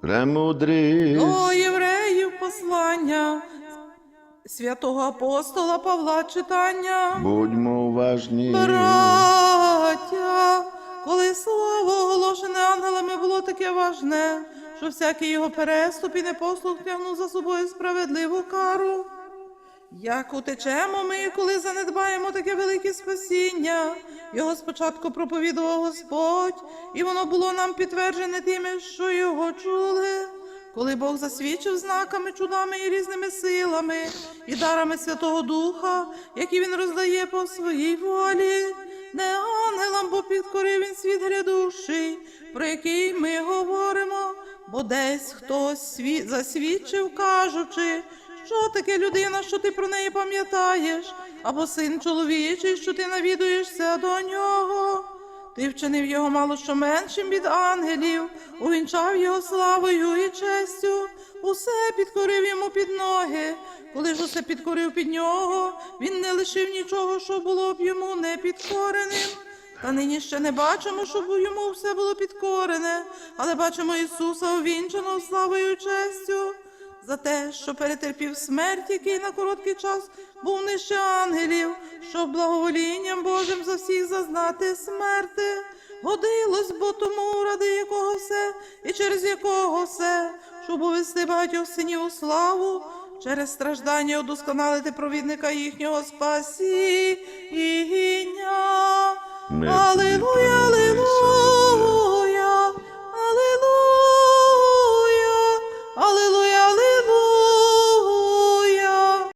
Премудрість. До євреїв послання святого апостола Павла читання. Будьмо уважні. Браття, коли слово оголошене ангелами було таке важне, що всякий його переступ і непослух тягнув за собою справедливу кару. Як утечемо ми, коли занедбаємо таке велике спасіння, його спочатку проповідував Господь, і воно було нам підтверджене тими, що його чули. Коли Бог засвідчив знаками, чудами і різними силами і дарами Святого Духа, які він роздає по своїй волі, не ангелам, бо підкорив він світ грядущий, про який ми говоримо, бо десь хтось засвідчив, кажучи, що таке людина, що ти про неї пам'ятаєш, або син чоловічий, що ти навідуєшся до нього. Ти вчинив його мало що меншим від ангелів, увінчав його славою і честю, усе підкорив йому під ноги. Коли ж усе підкорив під нього, він не лишив нічого, що було б йому не підкореним. Та нині ще не бачимо, щоб йому все було підкорене, але бачимо Ісуса увінчаного славою і честю за те, що перетерпів смерть, який на короткий час був нижче ангелів, щоб благоволінням Божим за всіх зазнати смерти. Годилось, бо тому, ради якого все, і через якого все, щоб увести багатьох синів у славу, через страждання удосконалити провідника їхнього спасіння. Аллилуйя, аллилуйя.